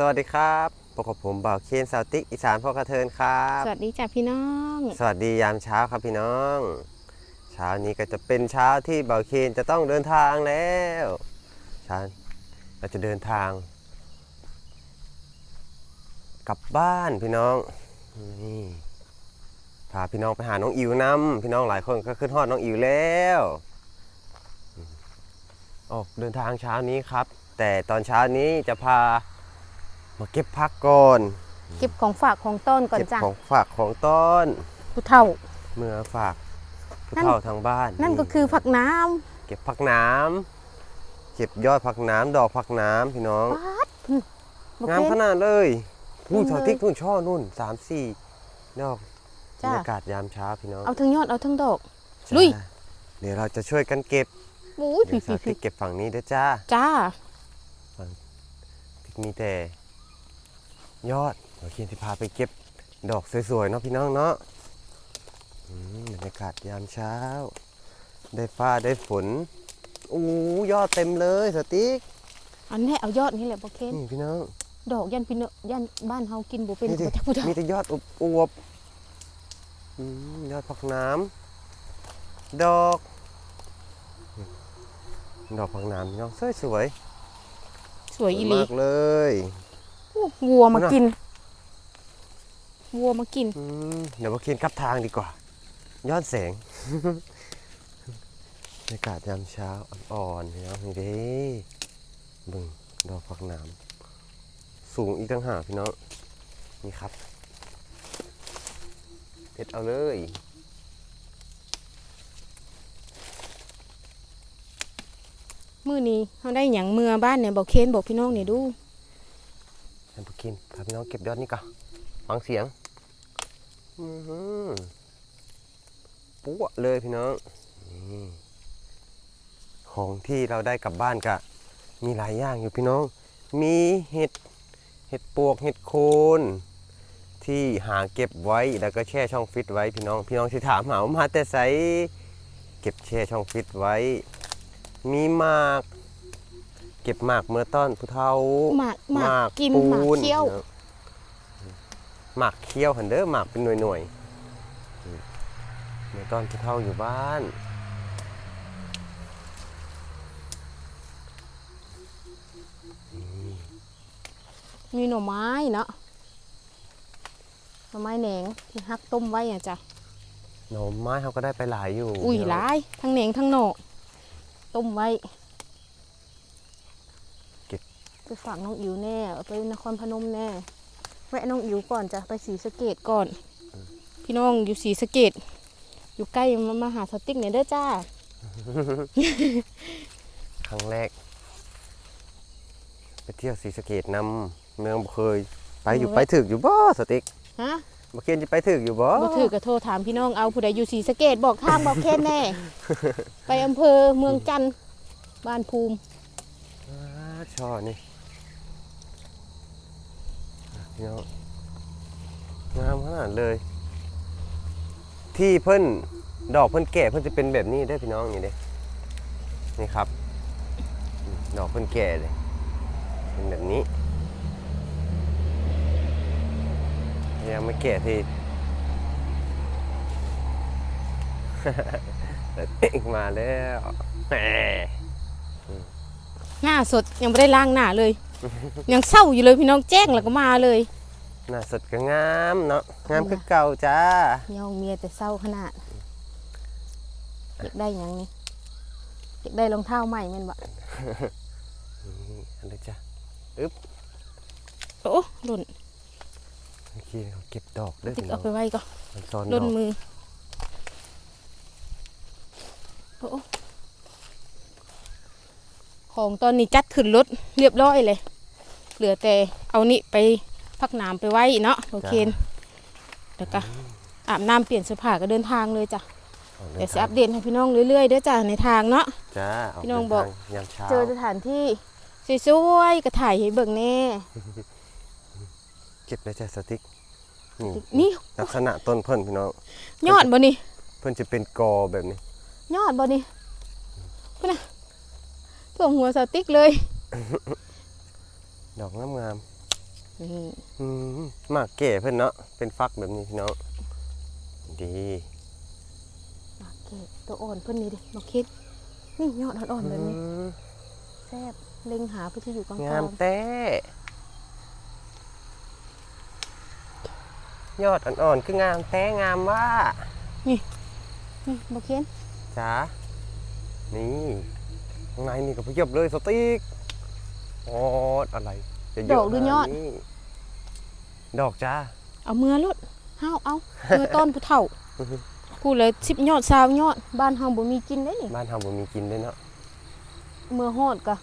สวัสดีครับพบกับผมบ่าวเคนสาวติ๊กอีสานพ่อกระเทินครับ สวัสดีจ้ะพี่น้อง สวัสดียามเช้าครับพี่น้อง เช้านี้ก็จะเป็นเช้าที่บ่าวเคนจะต้องเดินทางแล้วเช้าเราจะเดินทาง กลับบ้านพี่น้องนี่พาพี่น้องไปหาน้องอิวน้ำพี่น้องหลายคนก็ขึ้นฮอดน้องอิวแล้วอืมออกเดินทางเช้านี้ครับ แต่ตอนเช้านี้จะพา มาเก็บพักก่อน เก็บของฝากของต้นก่อนเก็บจ้ะของฝากของต้น ผู้เฒ่า เมื่อฝากผู้นั่น เฒ่าทางบ้านนั่นก็คือผักน้ำเก็บผักน้ำเก็บยอดผักน้ำดอกผักน้ำพี่น้องปาดพุ่นบ่งามเห็นขนาดเลยผู้เต็มเลยเถาติ๊กนู่นช่อนู่นสามสี่ดอกบรจ้ะ รยากาศยามเช้าพี่น้องเอาทั้งยอดเอาทั้งดอกจ้าลุยเดี๋ยวเราจะช่วยกันเก็บโอ้ยเดี๋พี่ยวสาพี่ติ๊กเก็บฝั่งนี้เด้อจ้า จ้าติ๊กมีแต่ ยอดเดี๋ยวเคียนที่พาไปเก็บดอกสวยๆเนาะพี่น้องเนาะอืมบรรยากาศยามเช้า ได้ฟ้าได้ฝนอู้ยอดเต็มเลยสติ๊กอันนี้เอายอดนี่แหละบ่เคนนี่พี่น้องดอกยันพี่เนอะยันบ้านเฮากินบ่เป็นนี่ดิบ่จักผู้เฒ่ามีแต่ยอดอวบอวบๆอืมยอดผักน้ำดอก ดอกผักน้ำพี่น้องสวยสวยสวยๆอีหลีมากเลยโอ้ วัวมานั่นน่ะกิน วัวมากินอืมเดี๋ยวมาเคียนกลับทางดีกว่ายอดแสงบรรยากาศยามเช้าอ่อนๆพี่น้องนี่เด้บึงดอกผักน้ำสูงอีกต่างหากพี่น้องนี่ครับเด็ดเอาเลยมื้อนี้เฮาได้หยังเมื่อบ้านเนี่ยบ่เคนบอกพี่น้องนี่ดูให้พว กินพาพี่น้องเก็บยอดนี่ก่อนฟังเสียงปุ๊ะเลยพี่น้องของที่เราได้กลับบ้านก็มีหลายอย่างอยู่พี่น้อง มีเห็ดเห็ดปวกเห็ดโคนที่หาเก็บไว้แล้วก็แช่ช่องฟิตไว้พี่น้อง พี่น้องที่ถามหาว่ามาแต่ใสเก็บแช่ช่องฟิตไว้ มีมาก เก็บหมากเมื่อต้อนผู้เฒ่าหมากหมากกินปูหมากเคี้ยวหมากเคี้ยวหันเด้อหมากเป็นหน่วยหน่วยๆเมื่อตอนผู้เฒ่าอยู่บ้านมีหน่อไม้เนาะหน่อไม้แหนงที่ฮักต้มไว้อะจ้ะหน่อไม้เขาก็ได้ไปหลายอยู่ อุ้ยเดี๋วหลาย ทั้งแหนงทั้งหน่อต้มไว้เก็บ ไปฝากน้องอิ๋วแน่เอาไปนครพนมแน่แวะน้องอิ๋วก่อนจ้ะไปสีสะเกดก่อน พี่น้องอยู่สีสะเกดอยู่ใกล้มามาหาสติ๊กเนี่ยเด้อจ้า ครั้งแรก ไปเที่ยวศรีสะเกดนำเมืองบ่เคย ไปอยู่เออไปถึกอยู่บ่สติ๊กฮะบ่เคียนจะไปถึกอยู่บ่บ่ถือกระโทรถามพี่น้องเอาผู้ใดอยู่สีสะเกดบอกทางบอกแค่แน่ ไปอำเภอเมืองจันทร์บ้านภูมิ อ่าช่อนี่อะ พี่น้องงามขนาดเลย ที่เพิ่นดอกเพิ่นแก่เพิ่นจะเป็นแบบนี้ได้พี่น้องนี่เด้นี่ครับ ดอกเพิ่นแก่เลยเป็นแบบนี้ยังไม่แก่ที่เอกมาแล้วแหมหน้าสดยังไม่ได้ล้างหน้าเลย ยังเศร้าอยู่เลยพี่น้องแจ้งแล้วก็มาเลยหน้าสดก็งามเนาะงามคือเก่าจ้าเมียเมียแต่เศร้าขนาดอยากได้หยังนี่อยากได้รองเท้าใหม่แม่นบ่นี่อันนี้จ้ะโอ้หล่นเมื่อกี้เขาเก็บดอกด้วยติ๊กพี่น้เอาองไปไว้ก็มันซ้อนหล่นดอกมือโอ้ของตอนนี้จัดขึ้นรถเรียบร้อยเลย เหลือแต่เอานี่ไปพักน้ำไปไว้เนาะโอเคแล้วก็อาบน้ำเปลี่ยนเสื้อผ้าก็เดินทางเลยจ้ะออกเดี๋ยวดินจะอัปเดตให้พี่น้องเรื่อยๆเด้อจ้ะในทางเนาะจ้าพี่น้องบอกเดิทางยามเช้าเจอสถานที่สวยๆก็ถ่ายให้เบิ่งแน่เก็บได้จ้ะสติ๊กนี่นี่ลักษณะต้นเพิ่นพี่น้องยอดบ่นี่เพิ่นจะเป็นกอแบบนี้ ยอดบ่นี่พุ่นน่ะท่วมหัวสติ๊กเลย ดอกงามนี่อืมหมากเก๋เพิ่นเนาะเป็นฟักแบบนี้พี่น้องดีมาเก็บตัวอ่อนเพิ่นนี่ดิมาคิด นี่ยอดอ่อนๆแบบนี้อืมแซ่บเล็งหาเพื่อที่อยู่กลางงามๆแต่ยอดอ่อนๆคืองามแต่งามว่า นี่มาเขียนจ๋านี่ข้างในนี่ก็พยบเลยสติ๊ก ออดอะไร จะเะดอกหรือยอดขนานี้ดอกจ้า เอามือลุดห้าวเอามือต้นผู้เฒ่ากูเลยสิบยอดสาวยอด บ้านเฮาบ่มีกินได้นี่บ้านเฮาบ่มีกินด้วยเนาะมือฮอดก็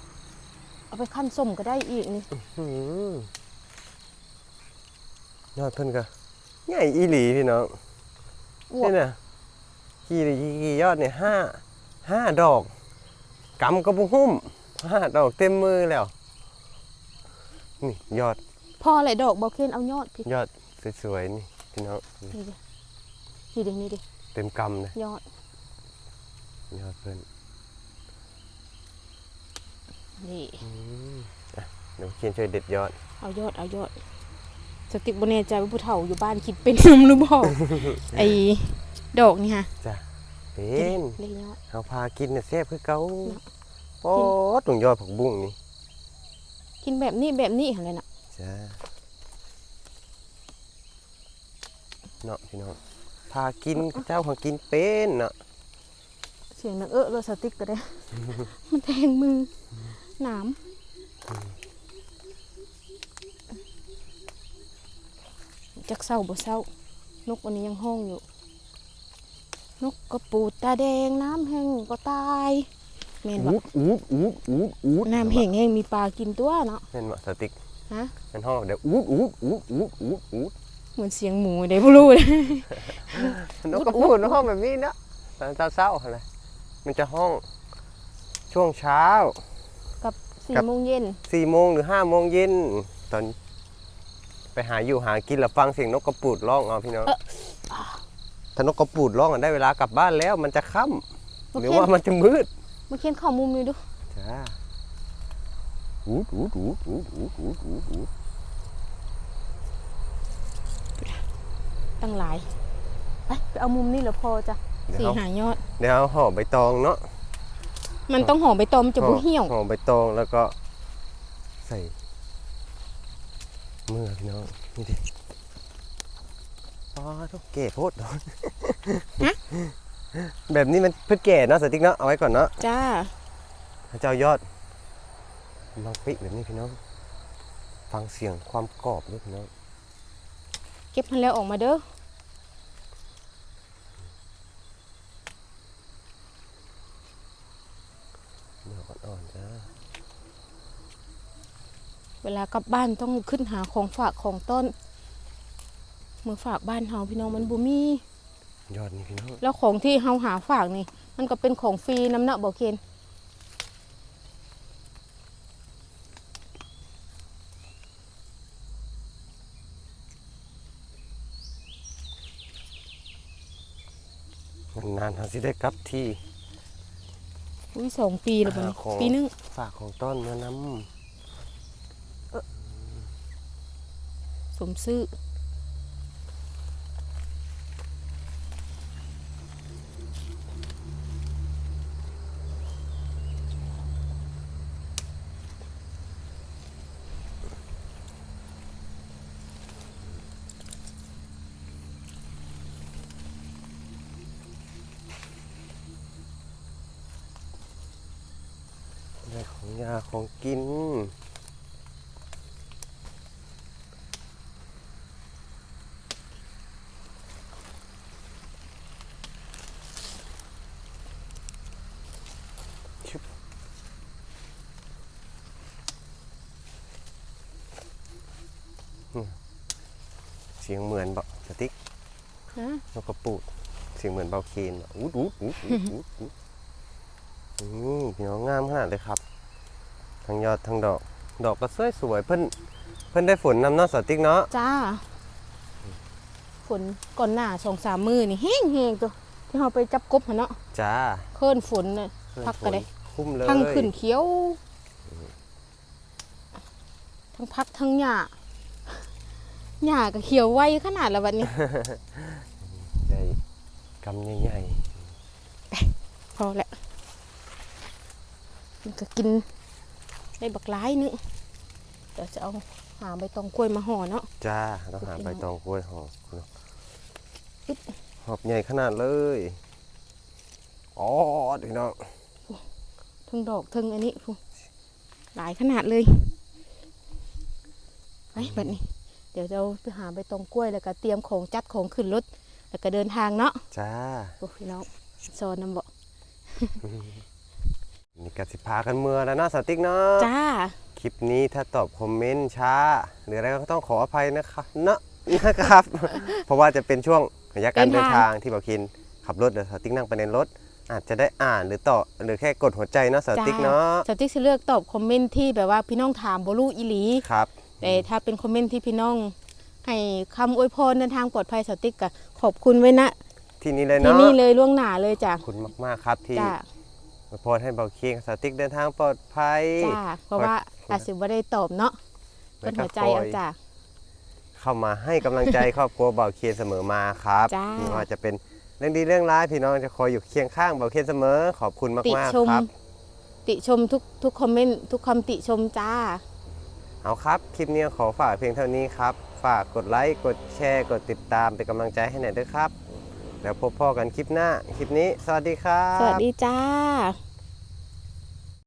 เอาไปคั่นส้มก็ได้อีกนี่หืมยอดเพิ่นก็ใหญ่อีหลีพี่น้องอวบนี่น่ะกี่กี่ยอดเนี่ยห้าห้าดอกกำกระบุหุ้มห้าดอกเต็มมือแล้ว นี่ยอด พออะไรดอกบ่เขียนเอายอดพี่ยอดสวยๆนี่พี่น้องนี่ดินี่ดินี่ดิเต็มกำเลยยอดยอดเพิ่นนี่อืมอะเดี๋ยวเขียนช่วยเด็ดยอด เอายอดเอายอดสติกบ่แน่ใจว่าผู้เฒ่าอยู่บ้านคิดเป็นหรือบ่ไอ้ดอกนี่ฮะจ้ะเป็นเลยยอด เอาพากินเนี่ยแซ่บคือเก่าเนาะโอ้ตรงยอดผักบุ้งนี่ กินแบบนี้แบบนี้หั่นเลยน่ะจ้าเนาะพี่น้องพากินเจ้าของกินเป็นเนาะเสียงนังเออเลยสติกก็ได้ มันแทงมือหนามจักเศร้าบ่เศร้านกอันนี้ยังห้องอยู่ นกกระปูดตาแดงน้ำแห้งก็ตาย แม่นบ่อูดอูดอูดอูดอูดน้ำแห้งแห้งมีปลากินตัวเนาะเห็นบ่สติ๊กฮะเป็นห้องเดี๋ยวอูดอูดอูดอูดอูดอูดเหมือนเสียงหมูได้บ่รู้เลยนกกระพูดห้องแบบนี้เนาะตอนเช้าๆอะไรมันจะห้องช่วงเช้า กับสี่ครับโมงเย็นสี่โมงหรือห้าโมงเย็นตอนไปหาอยู่หากินแล้วฟังเสียงนกกระปูดร้องเอาพี่น้องถ้านกกระปูดร้องอะได้เวลากลับบ้านแล้วมันจะค่ำหรือว่ามันจะมืด มาเขียนข้อมุมนี้ดูจ้าอูดอูดอูดอูดอูดอูดอูดอูดตั้งหลายไปไปเอามุมนี้เหรอพอจ้ะเดี๋ยวสี่เอาหายอดเดี๋ยวเอาห่อใบตองเนาะมันต้องห่อใบตองมันจะบ่เหี่ยวห่อใบตองแล้วก็ใส่มือพี่น้องนี่ดิอ๋อต้องเก๋โพดเนาะ แบบนี้มันเพื่อแก่เนาะสติ๊กเนาะเอาไว้ก่อนเนาะจ้าพระเจ้ายอดลองปิแบบนี้พี่น้อง ฟังเสียงความกรอบด้วยพี่น้องเก็บมันแล้วออกมาเด้อเนื้ออ่อนๆจ้าเวลากลับบ้านต้องขึ้นหาของฝากของต้นเมื่อฝากบ้านเฮาพี่น้องมันบ่มี ยอดนี่พี่น้องแล้วของที่เฮาหาฝากนี่ มันก็เป็นของฟรีน้ำเนาะบ่เคนนานๆเขาสิได้กลับที่อุ้ยสองปีแล้วบ่นี่หาของปีหนึงฝากของต้นเมื่อน้สมซื้อ ของยาของกินชุบเนี่ยเสียงเหมือนเบาสติ๊กฮะนกกระปูด เสียงเหมือนเบาเคนอะอูดอูดอูดอูดอูดอูดอืมพี่น้องงามขนาดเลยครับ ทั้งยอดทั้งดอก ดอกก็สวยสวยๆเพิ่นเพิ่นได้ฝนนำเนาะสติ๊กเนาะจ้าฝนก่อนหน้าสองสามมือนี่แห้งแห้งตัวที่เราไปจับกบหั่นเนาะจ้าเคลื่อนฝนน่ะพักก็ได้คุ้มเลยทั้งขึ้นเขียว ทั้งพักทั้งหญ้าหญ้าก็เขียวไวขนาดละวันนี้ได้กำใหญ่พอแล้วมันก็กิน ได้บักหลายนึงเดี๋ยวจะเอาหาใบตองกล้วยมาห่อเนาะๆจ้าต้องหาใบตองกล้วยหอบอึ๊บหอบใหญ่ขนาดเลยอ๋อพี่น้องทั้งดอกทั้งอันนี้พูหลายขนาดเลยไปแบบนี้ เดี๋ยวจะเอาไปหาใบตองกล้วยแล้วก็เตรียมของจัดของขึ้นรถแล้วก็เดินทางเนาะจ้าโอ้พี่น้องซอนน้ำบ่ นี่กสิพากันเมื่อแล้วเนาะสติ๊กเนาะจ้า คลิปนี้ถ้าตอบคอมเมนต์ช้า หรืออะไรก็ต้องขออภัยนะครับเนาะนะครับ เพราะว่าจะเป็นช่วงระยะการเดิเดินนทาทางงที่บอกคินขับรถเดี๋ยวสติ๊กนั่งไปในรถ อาจจะได้อ่านหรือต่อหรือแค่กดหัวใจเนาะสติ๊กเนาะสติ๊กจะเลือกตอบคอมเมนต์ที่แบบว่าพี่น้องถามบรูอีหลี ครับ แต่ถ้าเป็นคอมเมนต์ที่พี่น้อง ให้คำอวยพรเดินทางปลอดภัยสติ๊กก็ขอบคุณไว้นะที่นี่เลยที่เนาะนี่เลยล่วงหน้าเลยจ้ะ ขอบคุณมากๆครับที่จ้าอ วยพรให้เบาเคียงสติ๊กเดินทางปลอดภัยจ้าเพราะว่าอาจสิบ่ได้ตอบเนาะเป็นหัวใจเอาจ้าเข้ามาให้กำลังใจครอบครัวเบาเคียนเสมอมาครับจ้าไม่ว่าจะเป็นเรื่องดีเรื่องร้ายพี่น้องจะคอยอยู่เคียงข้างเบาเคียนเสมอ ขอบคุณติมากชมๆครับ ติชมทุกทุกคอมเมนต์ทุกคำติชมจ้า เอาครับ คลิปนี้ขอฝากเพียงเท่านี้ครับ ฝากกดไลค์กดแชร์กดติดตามเป็นกำลังใจให้หน่อยด้วยครับ แล้วพบพ่อกันคลิปหน้า คลิปนี้ สวัสดีครับ สวัสดีจ้า